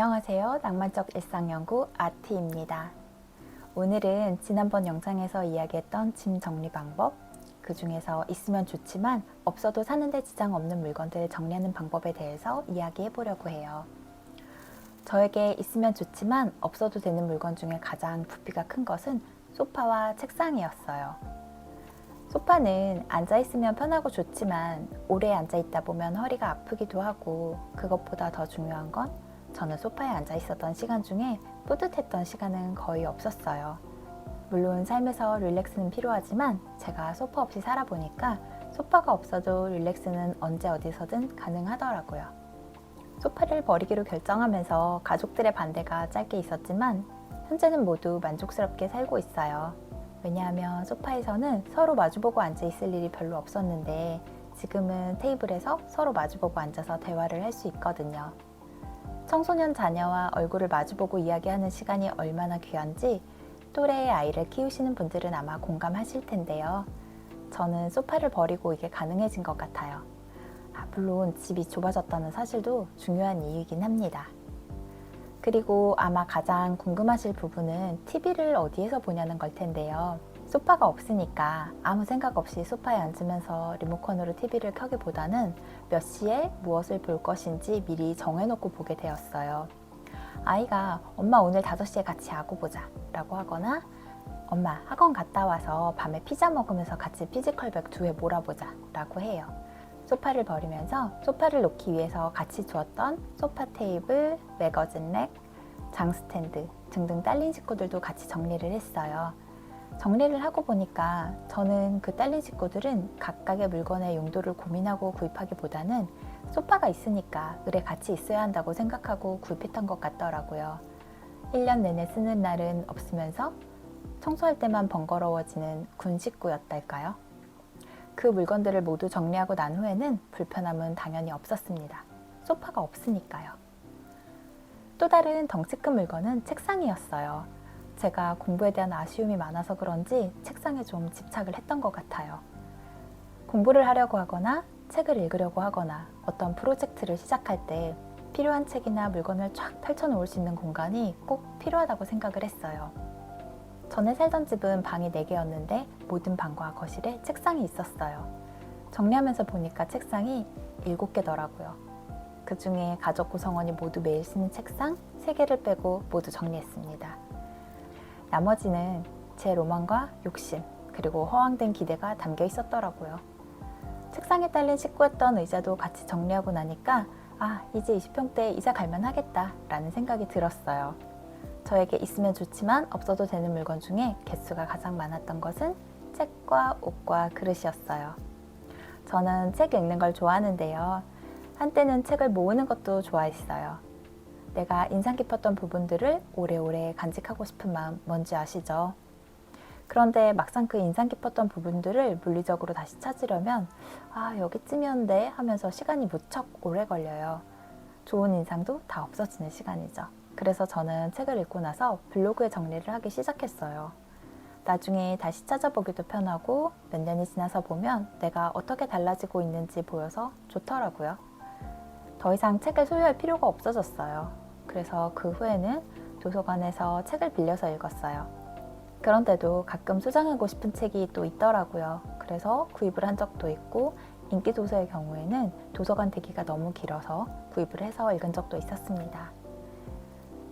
안녕하세요. 낭만적 일상연구 아티입니다. 오늘은 지난번 영상에서 이야기했던 짐 정리 방법, 그 중에서 있으면 좋지만 없어도 사는데 지장 없는 물건들을 정리하는 방법에 대해서 이야기해 보려고 해요. 저에게 있으면 좋지만 없어도 되는 물건 중에 가장 부피가 큰 것은 소파와 책상이었어요. 소파는 앉아있으면 편하고 좋지만 오래 앉아있다 보면 허리가 아프기도 하고 그것보다 더 중요한 건 저는 소파에 앉아 있었던 시간 중에 뿌듯했던 시간은 거의 없었어요. 물론 삶에서 릴렉스는 필요하지만 제가 소파 없이 살아보니까 소파가 없어도 릴렉스는 언제 어디서든 가능하더라고요. 소파를 버리기로 결정하면서 가족들의 반대가 짧게 있었지만 현재는 모두 만족스럽게 살고 있어요. 왜냐하면 소파에서는 서로 마주보고 앉아 있을 일이 별로 없었는데 지금은 테이블에서 서로 마주보고 앉아서 대화를 할 수 있거든요. 청소년 자녀와 얼굴을 마주보고 이야기하는 시간이 얼마나 귀한지 또래의 아이를 키우시는 분들은 아마 공감하실 텐데요. 저는 소파를 버리고 이게 가능해진 것 같아요. 아, 물론 집이 좁아졌다는 사실도 중요한 이유이긴 합니다. 그리고 아마 가장 궁금하실 부분은 TV를 어디에서 보냐는 걸 텐데요. 소파가 없으니까 아무 생각 없이 소파에 앉으면서 리모컨으로 TV를 켜기보다는 몇 시에 무엇을 볼 것인지 미리 정해놓고 보게 되었어요. 아이가 엄마 오늘 5시에 같이 야구 보자 라고 하거나 엄마 학원 갔다 와서 밤에 피자 먹으면서 같이 피지컬백 두 회 몰아보자 라고 해요. 소파를 버리면서 소파를 놓기 위해서 같이 주었던 소파 테이블, 매거진 렉, 장 스탠드 등등 딸린 식구들도 같이 정리를 했어요. 정리를 하고 보니까 저는 그 딸린 식구들은 각각의 물건의 용도를 고민하고 구입하기보다는 소파가 있으니까 을에 같이 있어야 한다고 생각하고 구입했던 것 같더라고요. 1년 내내 쓰는 날은 없으면서 청소할 때만 번거로워지는 군 식구였달까요? 그 물건들을 모두 정리하고 난 후에는 불편함은 당연히 없었습니다. 소파가 없으니까요. 또 다른 덩치 큰 물건은 책상이었어요. 제가 공부에 대한 아쉬움이 많아서 그런지 책상에 좀 집착을 했던 것 같아요. 공부를 하려고 하거나 책을 읽으려고 하거나 어떤 프로젝트를 시작할 때 필요한 책이나 물건을 쫙 펼쳐놓을 수 있는 공간이 꼭 필요하다고 생각을 했어요. 전에 살던 집은 방이 4개였는데 모든 방과 거실에 책상이 있었어요. 정리하면서 보니까 책상이 7개더라고요. 그 중에 가족 구성원이 모두 매일 쓰는 책상 3개를 빼고 모두 정리했습니다. 나머지는 제 로망과 욕심, 그리고 허황된 기대가 담겨 있었더라고요. 책상에 딸린 식구였던 의자도 같이 정리하고 나니까 아, 이제 20평대 이사 갈만 하겠다 라는 생각이 들었어요. 저에게 있으면 좋지만 없어도 되는 물건 중에 개수가 가장 많았던 것은 책과 옷과 그릇이었어요. 저는 책 읽는 걸 좋아하는데요. 한때는 책을 모으는 것도 좋아했어요. 내가 인상 깊었던 부분들을 오래오래 간직하고 싶은 마음 뭔지 아시죠? 그런데 막상 그 인상 깊었던 부분들을 물리적으로 다시 찾으려면 아 여기쯤이었는데 하면서 시간이 무척 오래 걸려요. 좋은 인상도 다 없어지는 시간이죠. 그래서 저는 책을 읽고 나서 블로그에 정리를 하기 시작했어요. 나중에 다시 찾아보기도 편하고 몇 년이 지나서 보면 내가 어떻게 달라지고 있는지 보여서 좋더라고요. 더 이상 책을 소유할 필요가 없어졌어요. 그래서 그 후에는 도서관에서 책을 빌려서 읽었어요. 그런데도 가끔 소장하고 싶은 책이 또 있더라고요. 그래서 구입을 한 적도 있고 인기 도서의 경우에는 도서관 대기가 너무 길어서 구입을 해서 읽은 적도 있었습니다.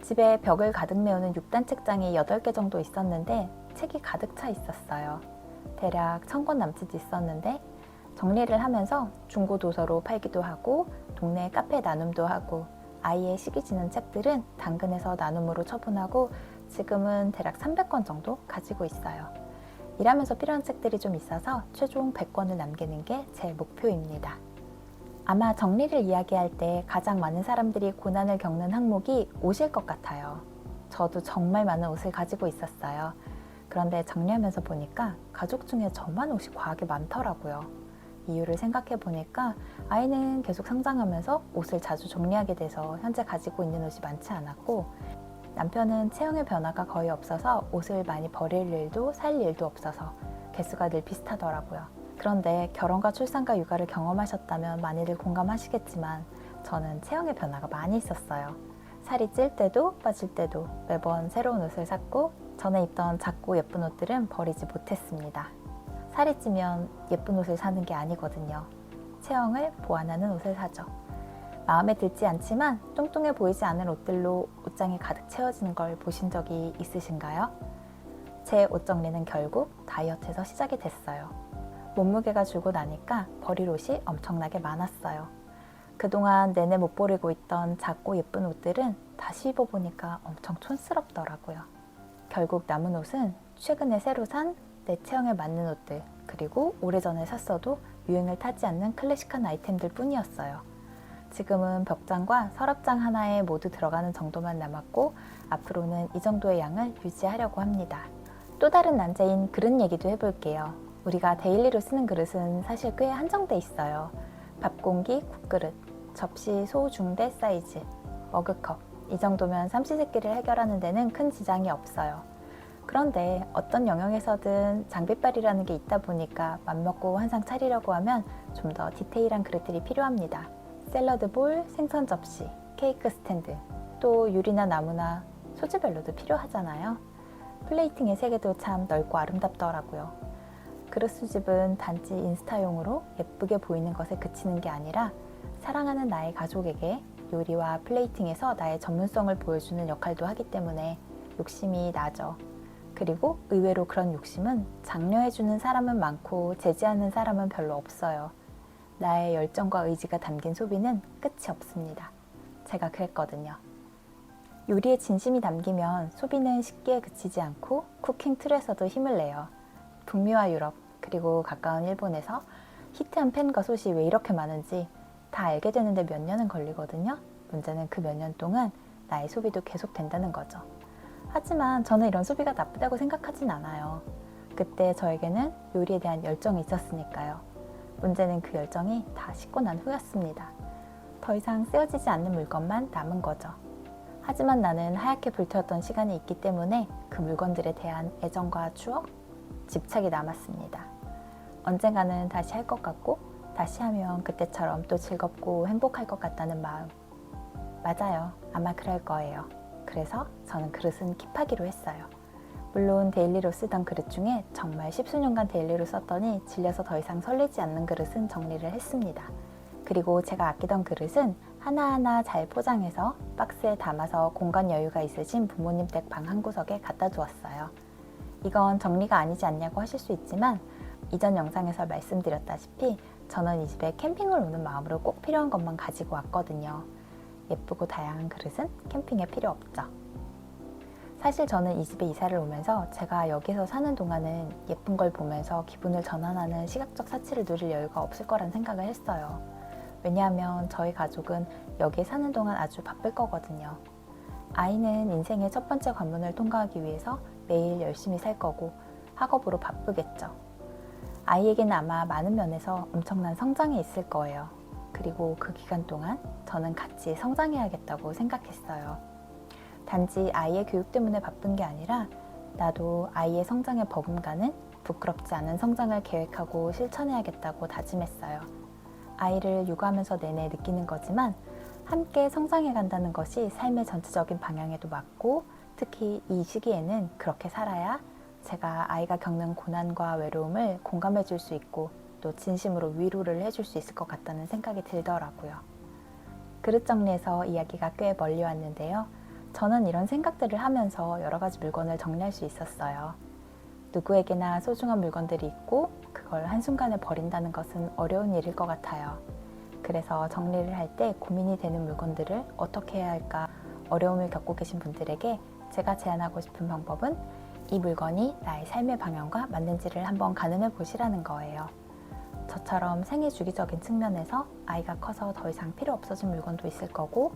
집에 벽을 가득 메우는 6단 책장이 8개 정도 있었는데 책이 가득 차 있었어요. 대략 1000권 남짓 있었는데 정리를 하면서 중고 도서로 팔기도 하고 동네 카페 나눔도 하고 아이의 시기 지는 책들은 당근에서 나눔으로 처분하고 지금은 대략 300권 정도 가지고 있어요. 일하면서 필요한 책들이 좀 있어서 최종 100권을 남기는 게 제 목표입니다. 아마 정리를 이야기할 때 가장 많은 사람들이 고난을 겪는 항목이 옷일 것 같아요. 저도 정말 많은 옷을 가지고 있었어요. 그런데 정리하면서 보니까 가족 중에 저만 옷이 과하게 많더라고요. 이유를 생각해 보니까 아이는 계속 성장하면서 옷을 자주 정리하게 돼서 현재 가지고 있는 옷이 많지 않았고 남편은 체형의 변화가 거의 없어서 옷을 많이 버릴 일도 살 일도 없어서 개수가 늘 비슷하더라고요. 그런데 결혼과 출산과 육아를 경험하셨다면 많이들 공감하시겠지만 저는 체형의 변화가 많이 있었어요. 살이 찔 때도 빠질 때도 매번 새로운 옷을 샀고 전에 입던 작고 예쁜 옷들은 버리지 못했습니다. 살이 찌면 예쁜 옷을 사는 게 아니거든요. 체형을 보완하는 옷을 사죠. 마음에 들지 않지만 뚱뚱해 보이지 않을 옷들로 옷장이 가득 채워지는 걸 보신 적이 있으신가요? 제 옷 정리는 결국 다이어트에서 시작이 됐어요. 몸무게가 줄고 나니까 버릴 옷이 엄청나게 많았어요. 그동안 내내 못 버리고 있던 작고 예쁜 옷들은 다시 입어보니까 엄청 촌스럽더라고요. 결국 남은 옷은 최근에 새로 산 내 체형에 맞는 옷들, 그리고 오래전에 샀어도 유행을 타지 않는 클래식한 아이템들 뿐이었어요. 지금은 벽장과 서랍장 하나에 모두 들어가는 정도만 남았고 앞으로는 이 정도의 양을 유지하려고 합니다. 또 다른 난제인 그릇 얘기도 해볼게요. 우리가 데일리로 쓰는 그릇은 사실 꽤 한정돼 있어요. 밥 공기, 국그릇, 접시 소, 중대 사이즈, 머그컵 이 정도면 삼시세끼를 해결하는 데는 큰 지장이 없어요. 그런데 어떤 영역에서든 장비빨이라는 게 있다 보니까 맘먹고 한상 차리려고 하면 좀 더 디테일한 그릇들이 필요합니다. 샐러드 볼, 생선 접시, 케이크 스탠드, 또 유리나 나무나 소재별로도 필요하잖아요. 플레이팅의 세계도 참 넓고 아름답더라고요. 그릇 수집은 단지 인스타용으로 예쁘게 보이는 것에 그치는 게 아니라 사랑하는 나의 가족에게 요리와 플레이팅에서 나의 전문성을 보여주는 역할도 하기 때문에 욕심이 나죠. 그리고 의외로 그런 욕심은 장려해주는 사람은 많고 제지하는 사람은 별로 없어요. 나의 열정과 의지가 담긴 소비는 끝이 없습니다. 제가 그랬거든요. 요리에 진심이 담기면 소비는 쉽게 그치지 않고 쿠킹 틀에서도 힘을 내요. 북미와 유럽, 그리고 가까운 일본에서 히트한 팬과 솥이 왜 이렇게 많은지 다 알게 되는데 몇 년은 걸리거든요. 문제는 그 몇 년 동안 나의 소비도 계속 된다는 거죠. 하지만 저는 이런 소비가 나쁘다고 생각하진 않아요. 그때 저에게는 요리에 대한 열정이 있었으니까요. 문제는 그 열정이 다 식고 난 후였습니다. 더 이상 쓰여지지 않는 물건만 남은 거죠. 하지만 나는 하얗게 불태웠던 시간이 있기 때문에 그 물건들에 대한 애정과 추억, 집착이 남았습니다. 언젠가는 다시 할 것 같고, 다시 하면 그때처럼 또 즐겁고 행복할 것 같다는 마음. 맞아요. 아마 그럴 거예요. 그래서 저는 그릇은 킵하기로 했어요. 물론 데일리로 쓰던 그릇 중에 정말 십수년간 데일리로 썼더니 질려서 더 이상 설레지 않는 그릇은 정리를 했습니다. 그리고 제가 아끼던 그릇은 하나하나 잘 포장해서 박스에 담아서 공간 여유가 있으신 부모님 댁 방 한 구석에 갖다 두었어요. 이건 정리가 아니지 않냐고 하실 수 있지만 이전 영상에서 말씀드렸다시피 저는 이 집에 캠핑을 오는 마음으로 꼭 필요한 것만 가지고 왔거든요. 예쁘고 다양한 그릇은 캠핑에 필요 없죠. 사실 저는 이 집에 이사를 오면서 제가 여기서 사는 동안은 예쁜 걸 보면서 기분을 전환하는 시각적 사치를 누릴 여유가 없을 거란 생각을 했어요. 왜냐하면 저희 가족은 여기에 사는 동안 아주 바쁠 거거든요. 아이는 인생의 첫 번째 관문을 통과하기 위해서 매일 열심히 살 거고 학업으로 바쁘겠죠. 아이에게는 아마 많은 면에서 엄청난 성장이 있을 거예요. 그리고 그 기간 동안 저는 같이 성장해야겠다고 생각했어요. 단지 아이의 교육 때문에 바쁜 게 아니라 나도 아이의 성장에 버금가는 부끄럽지 않은 성장을 계획하고 실천해야겠다고 다짐했어요. 아이를 육아하면서 내내 느끼는 거지만 함께 성장해 간다는 것이 삶의 전체적인 방향에도 맞고 특히 이 시기에는 그렇게 살아야 제가 아이가 겪는 고난과 외로움을 공감해 줄 수 있고 또 진심으로 위로를 해줄 수 있을 것 같다는 생각이 들더라고요. 그릇 정리에서 이야기가 꽤 멀리 왔는데요. 저는 이런 생각들을 하면서 여러 가지 물건을 정리할 수 있었어요. 누구에게나 소중한 물건들이 있고 그걸 한순간에 버린다는 것은 어려운 일일 것 같아요. 그래서 정리를 할 때 고민이 되는 물건들을 어떻게 해야 할까 어려움을 겪고 계신 분들에게 제가 제안하고 싶은 방법은 이 물건이 나의 삶의 방향과 맞는지를 한번 가늠해 보시라는 거예요. 저처럼 생애 주기적인 측면에서 아이가 커서 더 이상 필요 없어진 물건도 있을 거고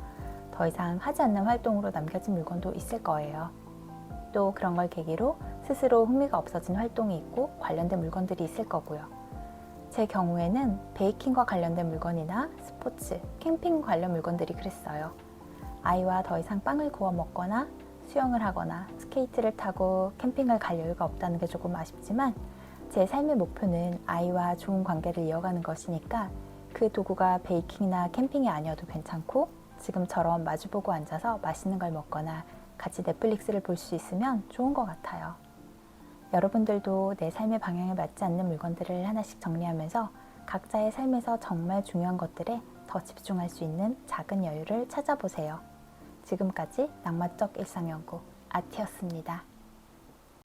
더 이상 하지 않는 활동으로 남겨진 물건도 있을 거예요. 또 그런 걸 계기로 스스로 흥미가 없어진 활동이 있고 관련된 물건들이 있을 거고요. 제 경우에는 베이킹과 관련된 물건이나 스포츠, 캠핑 관련 물건들이 그랬어요. 아이와 더 이상 빵을 구워 먹거나 수영을 하거나 스케이트를 타고 캠핑을 갈 여유가 없다는 게 조금 아쉽지만 제 삶의 목표는 아이와 좋은 관계를 이어가는 것이니까 그 도구가 베이킹이나 캠핑이 아니어도 괜찮고 지금처럼 마주보고 앉아서 맛있는 걸 먹거나 같이 넷플릭스를 볼 수 있으면 좋은 것 같아요. 여러분들도 내 삶의 방향에 맞지 않는 물건들을 하나씩 정리하면서 각자의 삶에서 정말 중요한 것들에 더 집중할 수 있는 작은 여유를 찾아보세요. 지금까지 낭만적 일상연구 아티였습니다.